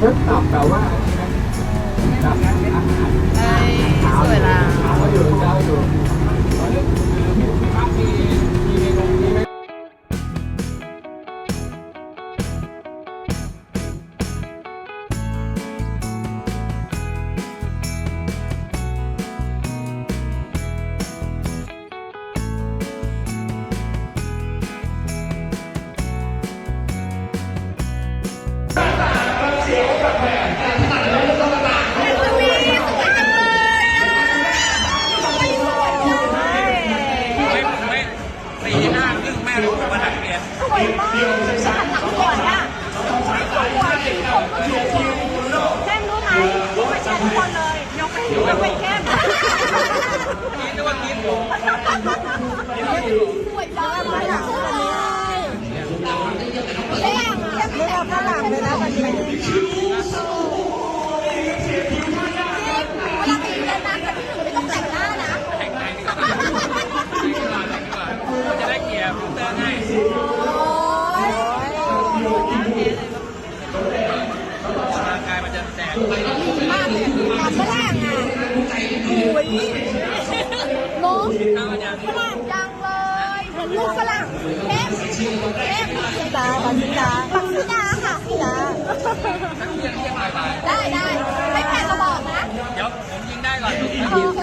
เว็บตับแต่ว่าตับอาหารเอ้ยสวยละเช้าอยู่เช้าอยู่ ยกเว้นยกเว้นเข้มกินนึกว่ากินอยู่สวยจังเลยอะเข้มเข้มไม่เอาข้าวหลามเลยนะวันนี้เวลาไปเรียนนะกับที่หนึ่งไม่ต้องแต่งหน้านะ แข่งไหนนี่ก็ได้แข่งดีกว่าแข่งดีกว่าจะได้เกียร์ฟิลเตอร์ให้ ร่างกายมันจะแสบ มากเลยกับฝรั่งอะโอ้ยน้อง ข้าวยัง ฝรั่งจังเลยเหมือนลูกฝรั่งเข้มเข้มปักดาปักดาปักดาค่ะดา ทั้งเที่ยงเที่ยงบ่าย ได้ได้ไม่แพ้ก็บอกนะๆเดี๋ยวผมยิงได้ก่อน โอเค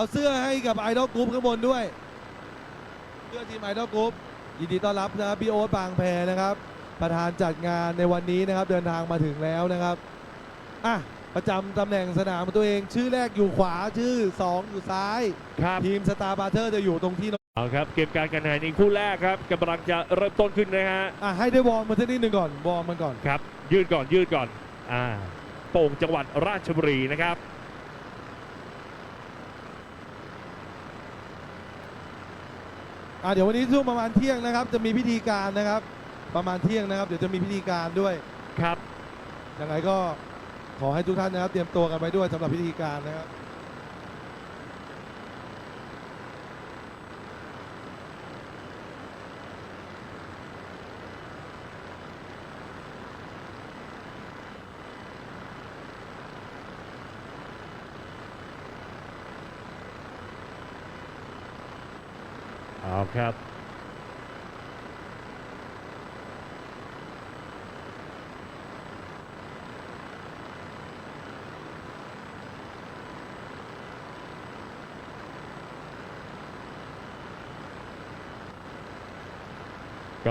เอาเสื้อให้กับไอดอลกรุ๊ปข้างบนด้วยเสื้อทีมไอดอลกรุ๊ปยินดีต้อนรับนะครับพี่โอ๊ตบางแพนะครับ ประธานจัดงานในวันนี้นะครับ เดินทางมาถึงแล้วนะครับอะประจำตำแหน่งสนามของตัวเอง ชื่อแรกอยู่ขวาชื่อ 2 อยู่ซ้าย ครับ ทีมสตาร์บาร์เทอร์จะอยู่ตรงที่เอาครับ เกมการแข่งขันในคู่แรกครับกำลังจะเริ่มต้นขึ้นนะฮะ อะให้ได้วอร์มมาสักนิดหนึ่งก่อนวอร์มมันก่อน ครับ ยืดก่อนยืดก่อน อ่า โป่งจังหวัดราชบุรีนะครับ อะเดี๋ยววันนี้ช่วงประมาณเที่ยงนะครับ จะมีพิธีการนะครับ ประมาณเที่ยงนะครับ เดี๋ยวจะมีพิธีการด้วยครับ ยังไงก็ขอให้ทุกท่านนะครับ เตรียมตัวกันไว้ด้วยสำหรับพิธีการนะครับ เอาครับก็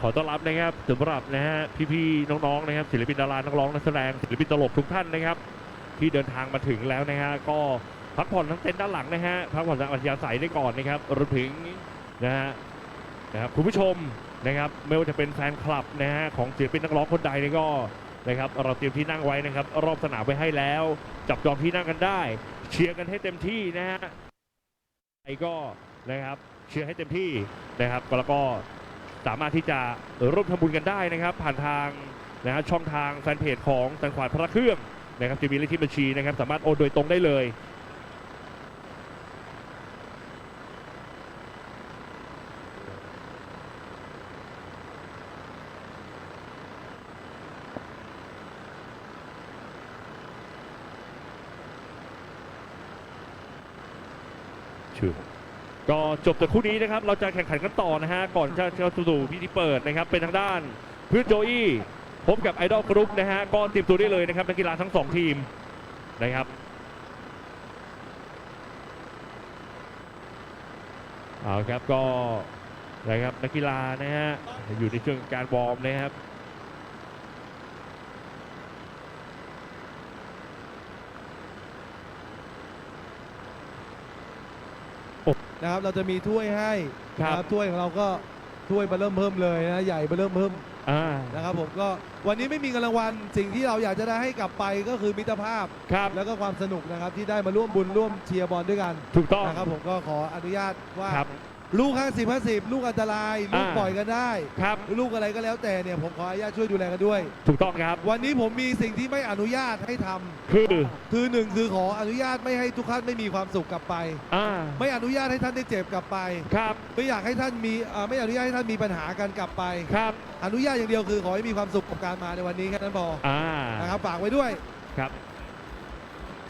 ขอต้อนรับนะครับสำหรับนะฮะพี่ๆน้องๆนะครับศิลปินดารานักร้องนักแสดงศิลปินตลกทุกท่านนะครับ ที่เดินทางมาถึงแล้วนะฮะก็พักผ่อนทั้งเต็นท์ด้านหลังนะฮะพักผ่อนทางอัธยาศัยได้ก่อนนะครับรวมถึง นะฮะนะครับคุณผู้ชมนะครับไม่ว่าจะเป็นแฟนคลับนะฮะของศิลปินนักร้องคนใดนี่ก็นะครับเราเตรียมที่นั่งไว้นะครับ รอบสนามไว้ให้แล้ว จับจองที่นั่งกันได้ เชียร์กันให้เต็มที่นะฮะใครก็นะครับเชียร์ให้เต็มที่นะครับแล้วก็สามารถที่จะร่วมทำบุญกันได้นะครับ ผ่านทางนะฮะช่องทางแฟนเพจของตังขวานพระเครื่องนะครับจะมีเลขที่บัญชีนะครับ สามารถโอนโดยตรงได้เลย ชื่อก็จบจากคู่นี้นะครับ เราจะแข่งขันกันต่อนะฮะ ก่อนจะเข้าสู่พิธีเปิดนะครับ เป็นทางด้านพื่อนโจอี้พบกับไอดอลกรุ๊ปนะฮะ ก็เตรียมตัวได้เลยนะครับนักกีฬาทั้งสองทีมนะครับเอาครับก็นะครับนักกีฬานะฮะอยู่ในช่วงการวอร์มนะครับ นะครับเราจะมีถ้วยให้ครับ นะถ้วยของเราก็ถ้วยมาเริ่มเพิ่มเลยนะใหญ่มาเริ่มเพิ่มอ่านะครับผมก็วันนี้ไม่มีเงินรางวัลสิ่งที่เราอยากจะได้ให้กลับไปก็คือมิตรภาพ ครับแล้วก็ความสนุกนะครับที่ได้มาร่วมบุญร่วมเชียร์บอลด้วยกันถูกต้องนะครับผมก็ขออนุญาตว่าครับ ลูก 50 50 ลูกอันตราย ลูกอ่า ปล่อยกันได้ ครับ ลูกอะไรก็แล้วแต่เนี่ยผมขออนุญาตช่วยดูแลกันด้วย ถูกต้องครับ วันนี้ผมมีสิ่งที่ไม่อนุญาตให้ทำคือคือหนึ่งคือขออนุญาตไม่ให้ทุกท่านไม่มีความสุขกลับไป อ่าไม่อนุญาตให้ท่านได้เจ็บกลับไป ครับไม่อยากให้ท่านมีอ่าไม่อนุญาตให้ท่านมีปัญหากันกลับไป ครับอนุญาตอย่างเดียวคือขอให้มีความสุขกับการมาในวันนี้แค่นั้นพออ่านะครับฝากไว้ด้วย ครับ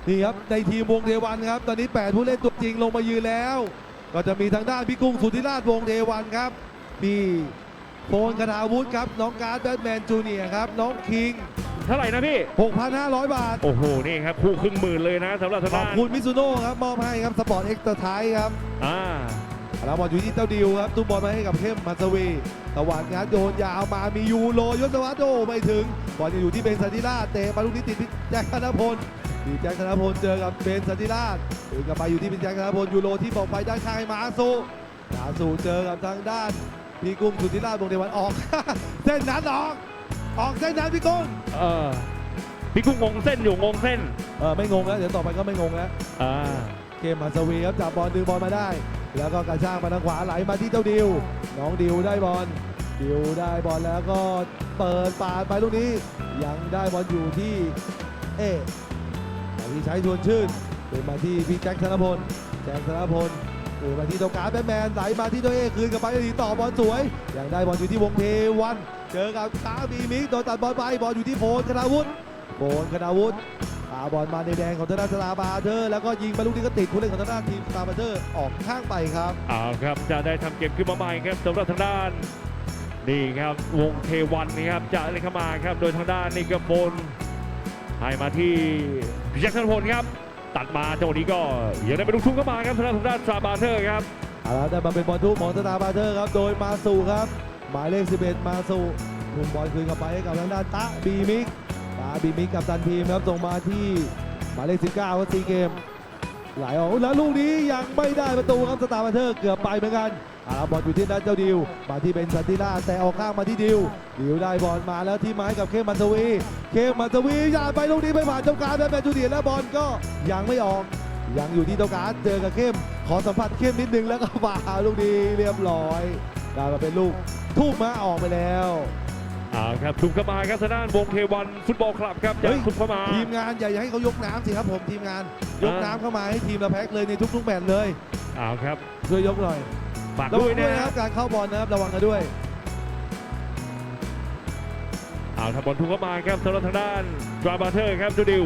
นี่ครับในทีมวงเทวันครับ ตอนนี้ 8 ผู้เล่นตัวจริงลงมายืนแล้ว ก็จะมีทางด้านพี่กุ้งสุธิราชวงเทวันครับ พี่โฟนคณาวุฒิครับ น้องการ์ดแบทแมนจูเนียร์ครับ น้องคิง เท่าไหร่นะพี่ 6,500 บาท โอ้โห นี่ครับคู่ครึ่งหมื่นเลยนะสำหรับทางขอบด้านคุณมิซุโน่ครับ มอบให้ครับ สปอร์ตเอ็กซ์เตอร์ไทครับ อ่า แล้วบอลอยู่ที่เจ้าดิวครับตุ้มบอลมาให้กับเข้มมัสวีตะวันงัดโยนยาวมามียูโรยศวัตโดไม่ถึงบอลยังอยู่ที่เบนสันติราชเตะมาลูกนี้ติดพี่แจ็คธนพลดีแจ็คธนพลเจอกับเบนสันติราชถึงกลับไปอยู่ที่เป็นแจ็คธนพลยูโรที่บอกไปด้านข้างให้มาสูมาสูเจอกับทางด้านพี่กุ้งสุธิราชวงศ์เทวันออก เส้นนั้นออก ออกเส้นนั้นพี่กุ้งเออพี่กุ้งงงเส้นอยู่งงเส้นเออไม่งงแล้วเดี๋ยวต่อไปก็ไม่งงแล้วอ่าเกมมัสวีครับจับบอลดึงบอลมาได้ แล้วก็กระชากมาทางขวาไหลมาที่เจ้าดิว น้องดิวได้บอล ดิวได้บอลแล้วก็เปิดปาดไปลูกนี้ ยังได้บอลอยู่ที่เอ๊ที่ใช้ชวนชื่นเป็นมาที่พี่แจ็คธนพล แจ็คธนพลเปิดมาที่ตัวการแบทแมนไหลมาที่ตัวเอคืนกับไปดีต่อบอลสวย ยังได้บอลอยู่ที่วงเทวัน เจอกับตาบีมิกโดนตัดบอลไปบอลอยู่ที่โฟนคณาวุฒิโฟนคณาวุฒิาบอลมาในแดงของทางด้านสตาร์บาร์เทอร์แล้วก็ยิงไปลูกนี้ก็ติดผู้เล่นของทางด้านทีมสตาร์บาร์เทอร์ออกข้างไปครับเอาครับจะได้ทำเกมขึ้นมาใหม่ครับสำหรับทางด้านนี่ครับวงเทวันนะครับจะเล่นเข้ามาครับ โดยทางด้านนิกโฟนให้มาที่พิจักธนพลครับ ตัดมาจังหวะนี้ก็ยังได้ไปลูกทุ่งเข้ามาครับทางด้านทางด้านซาบาเทอร์ครับเอาละแต่มาเป็นบอลทุ่มของสตาร์บาร์เทอร์ครับโดยมาสูครับ หมายเลข 11 มาสูทุ่มบอลคืนกลับไปให้กับทางด้านตะบีมิก บีมิกกับตันทีมครับส่งมาที่หมายเลข19วัซีเกมไหลออกแล้วลูกนี้ยังไม่ได้ประตูครับสตาร์บาร์เทอร์เกือบไปเหมือนกันอาบอลอยู่ที่ด้านเจ้าดิว มาที่เป็นสันติราแต่ออกข้างมาที่ดิว ดิวได้บอลมาแล้วที่ไม้กับเข้มมันสวี เข้มมันสวียาไปลูกนี้ไม่ผ่านเจ้าการแบทแมนจูเนียแล้วบอลก็ยังไม่ออก ยังอยู่ที่เจ้าการเจอกับเข้ม ขอสัมผัสเข้มนิดนึงแล้วก็ฝ่าลูกนี้เรียบร้อยกลายมาเป็นลูกทุ่มมาออกไปแล้ว เอาครับถูกเข้ามาครับทางด้านวงเทวันฟุตบอลคลับครับจะเฮ้ยถูกเข้ามา ทีมงานอย่าอย่าให้เขายกน้ำสิครับผมทีมงาน ยกอ่าน้ำเข้ามาให้ทีมละแพ็คเลยในทุกๆแมตช์เลยเอาครับช่วยยกหน่อยฝากระด้วัวยงด้วยนะนะคครัรับบการเข้าบอลนะครับระวังกันด้วยเอาครับบอลถูกเข้ามาครับสำหรับทางด้านดราบาเทอร์ครับจูดิว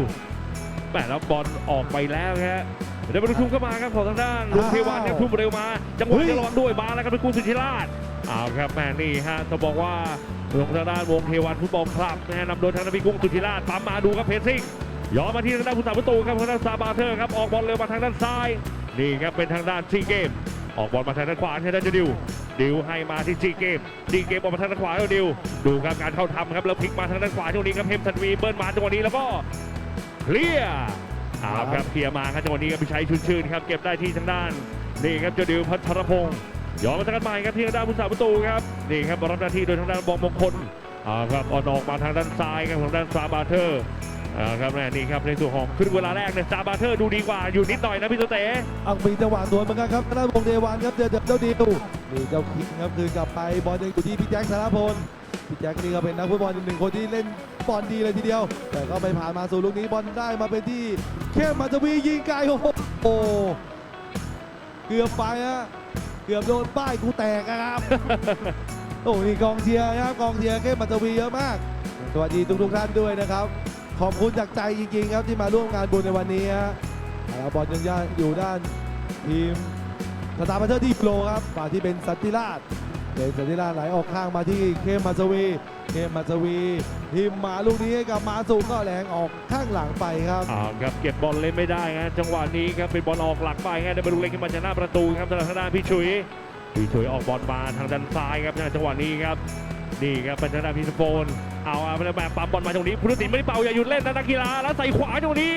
แหมแล้วบอลออกไปแล้วครับ เดี๋ยวบอลทุ่มเข้ามาครับของทางด้านลุงเทวันครับทุ่มเร็วมา จังหวะเฮ้ยจะระวังด้วยมาแล้วครับเป็นกู้สุธิราชเอาครับแม่นี่ฮะต้องบอกว่าลงทางด้านวงเทวันฟุตบอลคลับนะฮะนำโดยทางด้านพี่กุ้งสุธิราชปั๊มมาดูครับเพรสซิ่งย้อนมาที่ทางด้านผู้สาประตูครับทางด้านซาบาเทอร์ครับออกบอลเร็วมาทางด้านซ้ายนี่ครับเป็นทางด้านซีเกมออกบอลมาทางด้านขวาทางด้านจูดิวดิวให้มาที่จีเกมจีเกมออกมาทางด้านขวาแล้วดิวดูครับการเข้าทำครับแล้วพลิกมาทางด้านขวาจังหวะนี้ครับเฮมสันวีเบิ้ลมาจังหวะนี้แล้วก็เคลียร์ เอาครับเคลียร์มาครับจังหวะนี้ครับพิชัยชุนชื่นครับเก็บได้ที่ทางด้านนี่ครับจูดิวพัทรพงศ์ย้อนมาทางด้านใหม่ครับที่ทางด้านผู้สาประตูครับนี่ครับรับหน้าที่โดยทางด้านบอมมงคลเอาครับออนออกมาทางด้านซ้ายครับทางด้านซาบาเทอร์อ่าครับแม่นี่ครับในส่วนของครึ่งเวลาแรกเนี่ยซาบาเทอร์ดูดีกว่าอยู่นิดหน่อยนะพี่โตเต๋อังมีจังหวะสวนเหมือนกันครับทางด้านวงเทวันครับเจอเจ้าดิว นี่เจ้าคิงครับคืนกลับไปบอลยังอยู่ที่พี่แจ็คธนพลพี่แจ็คนี่ก็เป็นนักฟุตบอลอีกหนึ่งคนที่เล่นบอลดีเลยทีเดียว แต่ก็ไม่ผ่านมาสู่ลูกนี้บอลได้มาเป็นที่เข้มมัจวียิงไกลโอ้โหเกือบไปฮะเกือบโดนป้ายกูแตกอะครับโอ้นี่กองเชียร์นะครับกองเชียร์เข้มมัจวีเยอะมาก สวัสดีทุกๆท่านด้วยนะครับ ขอบคุณจากใจจริงๆครับที่มาร่วมงานบุญในวันนี้ฮะบอลยังอยู่ด้านทีม สตาร์บัตเตอร์ที่โปรครับมาที่เป็นสันติราชเป็นสันติราชไหลออกข้างมาที่เข้มมาสวีเข้มมาสวีทีมมาลูกนี้กับมาสุก็แรงออกข้างหลังไปครับอ้าวครับเก็บบอลเล่นไม่ได้ฮะจังหวะนี้ครับเป็นบอลออกหลังไปฮะได้บอลลูกเล็กขึ้นมาจากหน้าประตูครับทางด้านพี่ชุยพี่ชุยออกบอลมาทางด้านซ้ายครับจังหวะนี้ครับนี่ครับเป็นทางด้านพิสโฟนเอาเอาไปแบบปั๊มบอลมาตรงนี้พุทธศิลป์ไม่ได้เป่าอย่าหยุดเล่นนะนักกีฬาแล้วใส่ขวาตรงนี้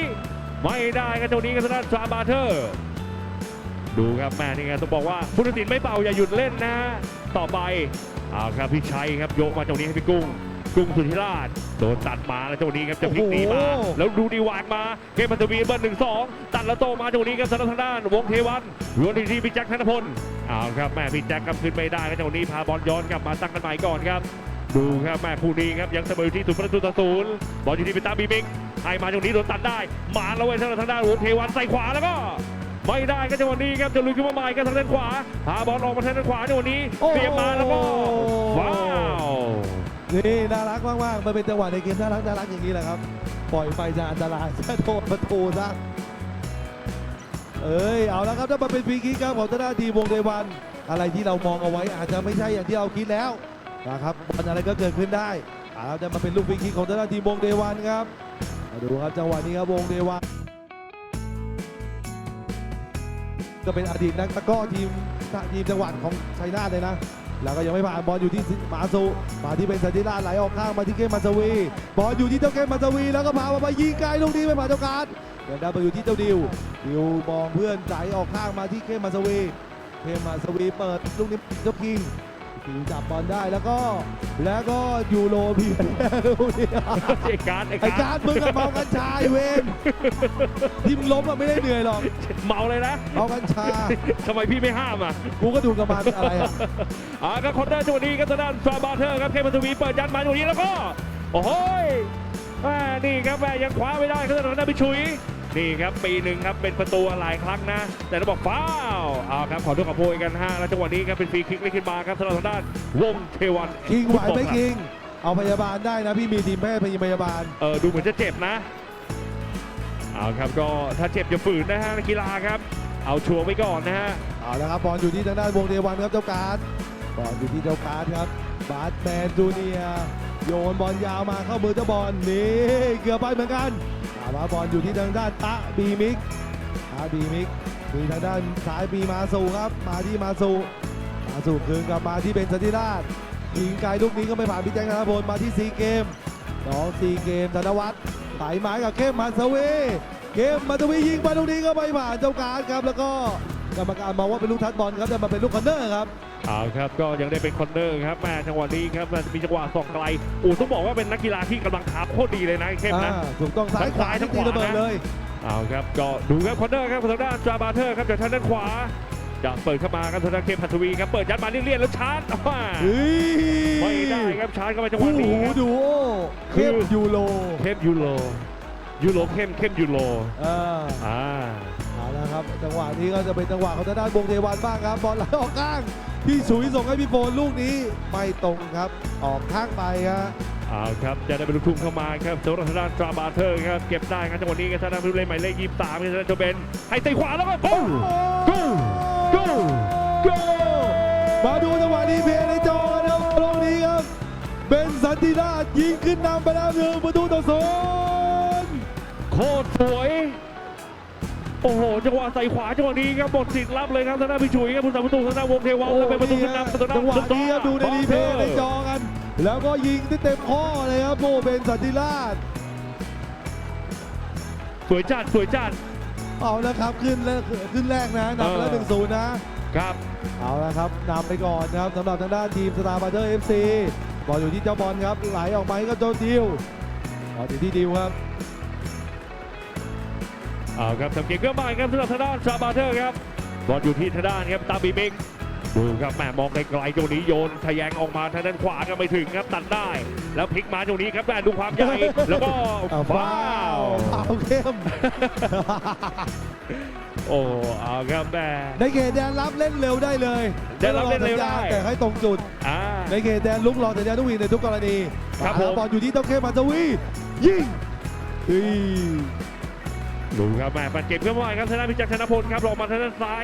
ไม่ได้ครับตรงนี้ครับทางด้านซาบาเทอร์ ดูครับแม่นี่ไงต้องบอกว่าพุทธศิลป์ไม่เป่าอย่าหยุดเล่นนะ ต่อไปเอาครับพี่ชัยครับโยกมาตรงนี้ให้พี่กุ้งกุ้งสุธิราชโดนตัดมาแล้วตรงนี้ครับจะพลิกหนีมาโอ้โหแล้วดูดีวางมาเกมพันธวีเบอร์หนึ่งสองตัดแล้วโตมาตรงนี้ครับสำหรับทางด้าน วงเทวันรวนทีที่พี่แจ็คธนพลเอาครับแม่พี่แจ็คครับขึ้นไม่ได้ครับตรงนี้พาบอลย้อนกลับมาตั้งกันใหม่ก่อนครับ ดูครับแม่คู่นี้ครับยังเสมออยู่ที่ศูนย์ประตูต่อศูนย์บอลอยู่ที่ปิตาบีมิกให้มาตรงนี้โดนตัดได้ มาแล้วเว้ยสำหรับทางด้านวงเทวันใส่ขวาแล้วก็ ไม่ได้ครับจังหวะนี้ครับจะลุยขึ้นมาใหม่ครับทางด้านขวาพาบอลออกมาทางด้านขวาจังหวะนี้โอ้โหเสียบมาแล้วก็ว้าวนี่น่ารักมากๆมันเป็นจังหวะในเกมน่ารักน่ารักอย่างนี้แหละครับ ปล่อยไปจะอันตรายจะโดนประตูซะเอ้ยเอาแล้วครับถ้ามันเป็นฟรีคิกครับของทางด้านทีมวงเดวัน อะไรที่เรามองเอาไว้อาจจะไม่ใช่อย่างที่เราคิดแล้วนะครับบอลอะไรก็เกิดขึ้นได้เอาจะมาเป็นลูกฟรีคิกของทางด้านทีมวงเดวันครับมาดูครับจังหวะนี้ครับวงเดวัน ก็เป็นอดีตนักตะกร้อทีมทีมจังหวัดของชัยนาทเลยนะ แล้วก็ยังไม่ผ่านบอลอยู่ที่มาซูมาที่เป็นสันติราชไหลออกข้างมาที่เกมมาซวีบอลอยู่ที่เจ้าเกมมาซวีแล้วก็พาไปยิงไกลลูกนี้ไปผ่านเจ้าการเดินได้ไปอยู่ที่เจ้าดิวดิวมองเพื่อนไหลออกข้างมาที่เกมมาซวีเกมมาซวีเปิดลูกนี้เจ้ากิง คิงจับบอลได้แล้วก็แล้วก็ยูโรเพียนลูกนี้ไอ้การดไอ้ไอ้กาการร์ดมึงกับเมากัญชาไอ้เวนที่มึงล้มอะไม่ได้เหนื่อยหรอกเมาเลยนะเมากัญชา ทำไมพี่ไม่ห้ามอะ กูก็ดูกับมันอะไรอะอ่าก็คนได้จังหวะนี้ครับทางด้านซาบาเทอร์ครับเคพันธวีเปิดยัดมาจังหวะนี้แล้วก็ โอ้โหยแม่นี่ครับแม่ยังคว้าไม่ได้ครับทางด้านพี่ชุย นี่ครับปีหนึ่งครับเป็นประตูหลายครั้งนะ แต่เราบอกฟ้าวเอาครับขอโทษขอโพยกันฮะแล้วจังหวะนี้ครับเป็นฟรีคิกเล่นขึ้นมาครับสำหรับทางด้านวงเทวันคิงไหวไหมคิง เอาพยาบาลได้นะพี่มีทีมแพทย์พยาบาลเออดูเหมือนจะเจ็บนะเอาครับก็ถ้าเจ็บอย่าฝืนนะฮะนักกีฬาครับ เอาชัวร์ไว้ก่อนนะฮะเอาละครับบอลอยู่ที่ทางด้านวงเดวันครับเจ้าการ์ดบอลอยู่ที่เจ้าการ์ดครับบาสแมนจูเนียร์โยนบอลยาวมาเข้ามือเจ้าบอลนี่เกือบไปเหมือนกันเอามาบอลอยู่ที่ทางด้านตะบีมิกตะบีมิกมีทางด้านซ้ายมีมาสูครับ มาที่มาสูมาสูคืนกลับมาที่เบนสติราชยิงไกลลูกนี้ก็ไม่ผ่านพี่แจ็คธนพลมาที่ซีเกมน้องซีเกมธนวัฒน์ไต่ไม้กับเข้มมันสวีเกมมาตวียิงมาตรงนี้ก็ไม่ผ่านเจ้าการครับแล้วก็กรรมการมองว่าเป็นลูกทัดบอลครับแต่มาเป็นลูกคอนเนอร์ครับ เอาครับก็ยังได้เป็นคอนเนอร์ครับแม่จังหวะนี้ครับมันมีจังหวะส่องไกลโอ้ต้องบอกว่าเป็นนักกีฬาที่กำลังขาโคตรดีเลยนะไอ้เข้มนะอ่าถูกต้องซ้ายขวาทั้ที่งซ้ายทั้งขวาตีระเบิดเลยเอาครับก็ดูครับคอนเนอร์ครับทางด้านจาบาเทอร์ครับจากทางด้านขวาจะเปิดเข้ามาครับทางด้านเข้มพัทวีครับเปิดยัดมาเรียนๆแล้วชาร์จว้าเฮ้ยไม่ได้ครับชาร์จเข้าไปจังหคู่วะนี้หูครับดูโอคือเข้มยูโรเข้มยูโรยูโรเข้มเข้มยูโรอ่าอ่าเอาละครับจังหวะนี้ก็จะเป็นจังหวะของทางด้านวงเทวันบ้างครับบอลไหลออกข้าง พี่สุยส่งให้พี่โฟนลูกนี้ไม่ตรงครับ ออกข้างไปครับเอาครับจะได้เป็นลูกทุ่งเข้ามาครับสำหรับทางด้านจาบาเทอร์ครับเก็บได้ครับจังหวะนี้ครับทางด้านผู้เล่นหมายเลขยี่สิบสามครับทางด้านโจเบนให้เตะขวาแล้วก็โอ้ Go! Go! Go! มาดูจังหวะนี้เพลในจอนะครับตรงนี้ครับเบนสันติราชยิงขึ้นนำไปแล้วหนึ่งประตูต่อศูนย์โคตรสวย โอ้โหจังหวะใส่ขวาจังหวะนี้ครับหมดสิทธิ์รับเลยครับทางด้านพี่ฉุยครับผู้สาประตูทางด้านวงเทวันแล้วเป็นประตูขึ้นนำประตูจังหวะนี้ครับดูในรีเพลย์ในจอกัน แล้วก็ยิงที่เต็มข้อเลยครับโมเบนสันติราชสวยจัดสวยจัดเอาละครับขึ้นแรกขึ้นแรกนะนำไปแล้วเออหนึ่งศูนย์นะครับเอาละครับนำไปก่อนนะครับสำหรับทางด้านทีมสตาร์บัตเตอร์เอฟซีบอลอยู่ที่เจ้าบอลครับไหลออกมาให้กับโจดิวบอลอยู่ที่ดิวครับ เอาครับทำเก่งเกินไปครับสำหรับทางด้านซาบาเทอร์ครับบอลอยู่ที่ทางด้านครับตาบีมิกดูครับแหม่มองไกลๆตรงนี้โยนทะแยงออกมาทางด้านขวาก็ไม่ถึงครับตัดได้ แล้วพลิกมาตรงนี้ครับแม่ดูความใหญ่แล้วก็เอาฟ้าฟาววฟาวเข้มโอ้เอาครับแม่ในเขตแดนรับเล่นเร็วได้เลยแดนรับเล่นเร็วได้แต่ให้ตรงจุดอ่าในเขตแดนลุกรอสัญญาณทุกวิ่งในทุกกรณีครับเอาละผมบอลอยู่ที่เต้าเข้มมาจวียิงเฮ้ย ดูครับแม่ปัดเก็บเข้ามาครับทางด้านพิจักรชนพลครับลงมาทางด้านซ้าย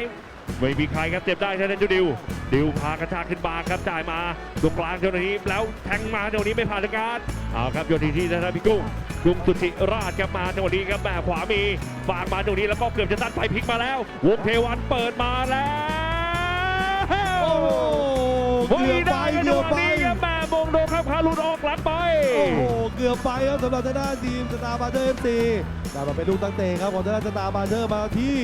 ไม่มีใครครับเจ็บได้เท่านั้นจูดิว ดิวพากระชากขึ้นมาครับจ่ายมาตรงกลางเจ้าหน้าที่แล้วแทงมาเจ้าหน้าที่ไม่ผ่านทางการเอาครับโยนทีที่นะครับพี่กุ้งกุ้งสุธิราชครับมาจังหวะนี้ครับแม่ขวามีฝากมาจังหวะนี้แล้วก็เกือบจะตัดไปพลิกมาแล้ว วงเทวันเปิดมาแล้วโอ้โหเกือบไปไม่เกืได้อบจังหไปวะนี้ครับแม่มง โดนครับคารุนออกหลังไป โอ้โห เกือบไปครับสำหรับทางด้านทีมสตาร์บาร์เทอร์เอฟซีแต่มาเป็นลูกตั้งเตะครับของทางด้านสตาร์บาร์เทอร์มาที่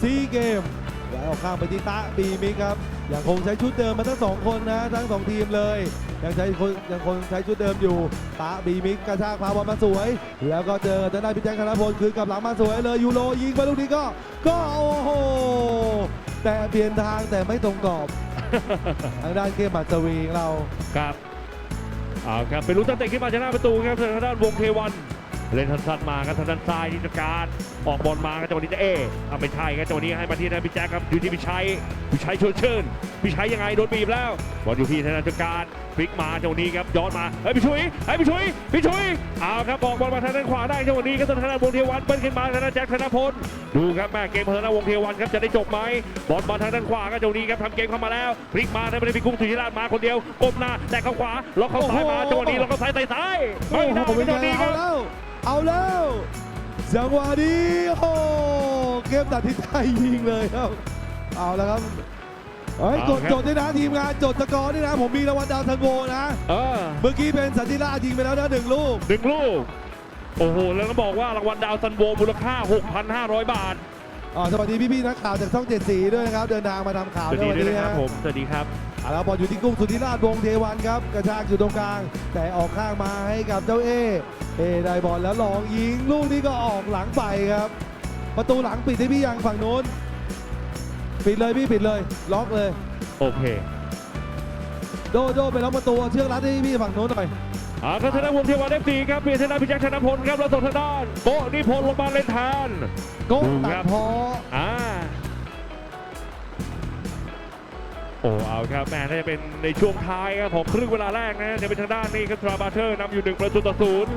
ซีเกมไหลออกข้างไปที่ตะบีมิกครับยังคงใช้ชุดเดิมมาทั้งสองคนนะทั้งสองทีมเลยยังใช้คนยังคงใช้ชุดเดิมอยู่ตะบีมิกกระชากพาบอลมาสวย แล้วก็เจอทางด้านพี่แจ็คธนพลคืนกลับหลังมาสวยเลยยูโรยิงไปลูกนี้ก็ ก็โอ้โหแต่เปลี่ยนทางแต่ไม่ตรงกรอบ ทางด้านเกมบัตสวีของเราครับ เอาครับเป็นรู้ตั้งเตะขึ้นมาจะหน้าประตูครับทางด้านวงเทวัน เล่นสั้นๆมาครับทางด้านซ้ายที่จะการออกบอลมาครับจังหวะนี้จะเอเอาไม่ใช่ครับจังหวะนี้ให้มาที่ทางพี่แจ๊คครับอยู่ที่พี่ชัยพี่ชัยชวนเชิญพี่ชัยยังไงโดนบีบแล้วบอลอยู่ที่ทางด้านจัดการพลิกมาจังหวะนี้ครับย้อนมาเฮ้ยพี่ชุยเฮ้ยพี่ชุยพี่ชุยเอาครับบอกบอลมาทางด้านขวาได้จังหวะนี้ครับทางด้านวงเทวันเปิ้ลขึ้นมาทางด้านแจ็คธนพลดูครับแม่เกมของทางด้านวงเทวันครับจะได้จบไหมบอลมาทางด้านขวาครับจังหวะนี้ครับทำเกมเข้ามาแล้วพลิกมาทางด้านพี่กุ้งสุธิราชมาคนเดียวก้มหน้าแต่เข้าขวาล็อกเข้าซ้ายมาจังหวะนี้ล็อกเข้าซ้ายใส่ซ้ายโอ้ไม่โหได้เป็นจังหไงวะนี้คเอารับแล้วเอาแล้วจังหวะนี้โอ้โหเกมตัดที่ไทยยิงเลยครับ เอาแล้วครับเฮ้ยจดจดด้วยนะทีมงานจดสกอร์ด้วยนะ ผมมีรางวัลดาวทันโวนะเออเมื่อกี้เป็นสันติราชยิงไปแล้วนะหนึ่งลูกหนึ่งลูก โอ้โห แล้วก็บอกว่ารางวัลดาวซันโวมูลค่า 6,500 บาทอ่าสวัสดีพี่ๆนักข่าวจากช่องเจ็ดสีด้วยนะครับ เดินทางมาทำข่าวสวัสในดีวันด้วยนี้นะครับนะผมสวัสดีครับ เอาละบอลอยู่ที่กุ้งสุธิราชวงศ์เทวันครับ กระชากอยู่ตรงกลาง แต่ออกข้างมาให้กับเจ้าเอเอได้บอลแล้วลองยิงลูกนี้ก็ออกหลังไปครับ ประตูหลังปิดให้พี่ยังฝั่งนู้น ปิดเลยพี่ปิดเลย ล็อกเลย โอเคโดโดไปล็อกประตูเอาเชือกรัดให้พี่ฝั่งนู้นหน่อยอ่าครับทางด้านวงเทวันเอฟซีครับเปลี่ยนทางด้านพิจักรธนพลครับแล้วส่งทางด้านโกนิพนธ์ลงมาเล่นแทนโก้ดูตัครัดบพอ โอ้เอาครับแม่น่าจะเป็นในช่วงท้ายครับของครึ่งเวลาแรกนะจะเป็นทางด้านนี้ครับทราบาเทอร์นำอยู่หนึ่งประตูต่อศูนย์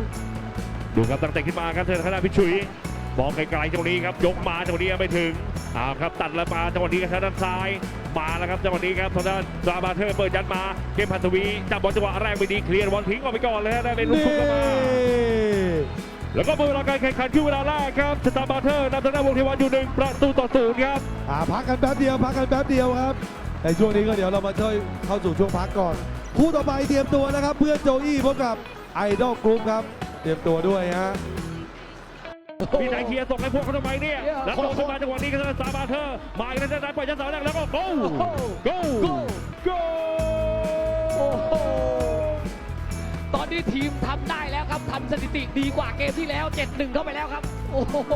ดูครับตั้งแต่ขึ้นมาครับเธอทางด้านพิชุยบอลไกลๆจังหวะนี้ครับยกมาจังหวะนี้ไม่ถึงอ้าวครับตัดแล้วมาจังหวะนี้ครับทางด้านซ้ายมาแล้วครับจังหวะนี้ครับทางด้านทราบาเทอร์เปิดยัดมาเกมพันธวีจับบอลจังหวะแรกไม่ดีเคลียร์บอลทิ้งออกไปก่อนเลยนะได้เป็นลูกชุบเข้ามาแล้วก็เวลาการแข่งขันคือเวลาแรกครับสตาร์บาเทอร์นำทางด้านวงเทวันอยู่หนึ่งประตูต่อศูนย์ครับอ่าพักกันแป๊บเดียวพักกันแป๊บเดียวครับ ในช่วงนี้ก็เดี๋ยวเรามาช่วยเข้าสู่ช่วงพักก่อน คู่ต่อไปเตรียมตัวนะครับ เพื่อนโจอี้พบกับไอดอลกรุ๊ปครับ เตรียมตัวด้วยฮะมีนายเคลียร์ส่งให้พวกเขาทำไมเนี่ย แล้วส่งขึ้นมาจังหวะนี้ก็สตาร์บาเทอร์มาอีกแล้วด้านปล่อยยัดเสาแรกแล้วก็ go go go โอ้โหตอนนี้ทีมทำได้แล้วครับทำสถิติดีกว่าเกมที่แล้ว 7-1 เข้าไปแล้วครับ โอ้โห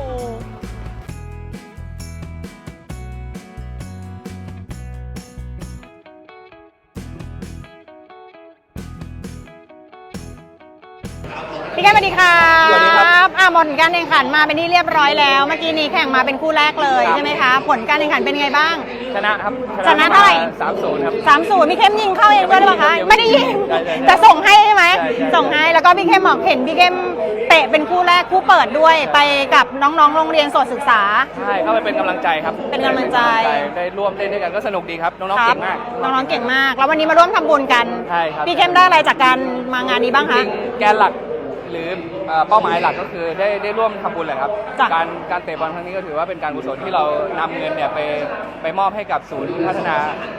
สวัสดีครับสวัสดีครับอ่าผลการแข่งขันมาเป็นที่เรียบร้อยแล้ว เมื่อกี้นี้แข่งมาเป็นคู่แรกเลยใช่ไหมคะ ผลการแข่งขันเป็นไงบ้าง ชนะครับชนะเท่าไหร่ สามศูนย์ครับสามศูนย์พี่เข้มยิงเข้าเองด้วยหรือเปล่าคะไม่ไม่ได้ได้ยิยิงงใช่ใช่แต่ส่งให้ใช่ไหม ใช่ใช่ ส่งให้ แล้วก็พี่เข้มบอกเห็นพี่เข้มเตะเป็นคู่แรกคู่เปิดด้วย ไปกับน้องๆ โรงเรียนโสดศึกษา ใช่เข้าไปเป็นกำลังใจครับเป็นกำลังใจ ได้ร่วมเล่นด้วยกันก็สนุกดีครับน้องๆครัเก่งมาก น้องๆ เก่งมาก แล้ววันนี้มาร่วมทำบุญกัน ใช่ครับ พี่เข้มได้อะไรจากการมางานนี้บ้างจคะ ริงๆแกนหลัก หรื อเอ่อเป้าหมายหลักก็คือได้ได้ร่วมทำบุญแหละครับ จ้ะ การการเตะบอลครั้งนี้ก็ถือว่าเป็นการกุศลที่เรานำเงินเนี่ยไปไปมอบให้กับศูนย์พัฒนา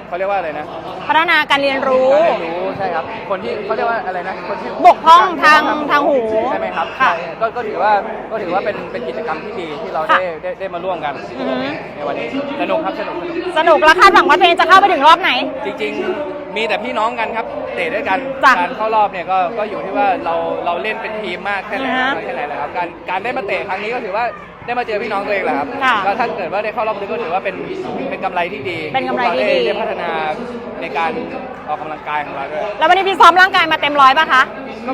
เขาเรียกว่าอะไรนะพัฒนาการเรียนรู้ การเรียนรู้ใช่ครับ คนที่เขาเรียกว่าอะไรนะคนที่บกพร่องทางทางหูใช่ไหมครับค่ะใช่ก็ก็ถือว่าก็ถือว่าเป็นเป็นกิจกรรมที่ดีที่เราค่ะได้ได้ได้มาร่วมกันอือฮึ ในวันนี้สนุกครับสนุกสนุก สนุกแล้วคาดหวังว่าเพลงจะเข้าไปถึงรอบไหน จริงๆ มีแต่พี่น้องกันครับ เตะด้วยกัน จ้ะการเข้ารอบเนี่ยก็ก็อยู่ที่ว่าเราเราเล่นเป็นทีมมากแค่ไหนอือฮะมากแค่ไหนแหละครับการการได้มาเตะครั้งนี้ก็ถือว่าได้มาเจอพี่น้องตัวเองแหละครับค่ะแล้วถ้าเกิดว่าได้เข้ารอบลึกก็ถือว่าเป็นเป็นกำไรที่ดีเป็นกำไรที่พวดี เราได้พัฒนาในการออกกำลังกายของเราด้วยแล้ววันนี้พี่ซ้อมร่างกายมาเต็มร้อยป่ะคะ ก็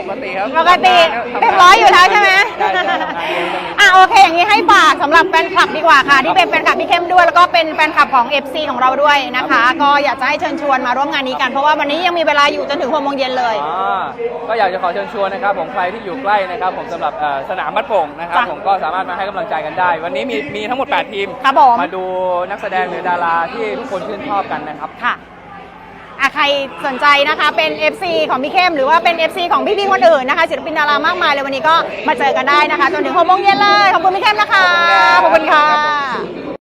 ปกติครับปกติทำงานเต็มร้อยอยู่แล้วใช่ไหมใช่ใช่ทำงานเองก็มีอะโอเคอย่างนี้ให้ฝากสำหรับแฟนคลับดีกว่าค่ะ ที่เป็นแฟนคลับพี่เข้มด้วย แล้วก็เป็นแฟนคลับของ FC ของเราด้วยนะคะ ก็อยากจะให้เชิญชวนมาร่วมงานนี้กัน เพราะว่าวันนี้ยังมีเวลาอยู่จนถึงหกโมงเย็นเลย อ่าก็อยากจะขอเชิญชวนนะครับผมใครที่อยู่ใกล้นะครับผมสำหรับเอ่อสนามบ้านโป่งนะครับจ้ะผมก็สามารถมาให้กำลังใจกันได้ วันนี้มีมีทั้งหมด 8 ทีมครับผม มาดูนักแสดงหรือดาราที่ทุกคนชื่นชอบกันนะครับ ค่ะ อะใครสนใจนะคะเป็น FC ของพี่เข้มหรือว่าเป็น FC ของพี่ๆคนอื่นนะคะศิลปินดารามากมายเลยวันนี้ก็มาเจอกันได้นะคะจนถึงหกโมงเย็นเลยขอบคุณพี่เข้มนะคะขอบคุณค่ะ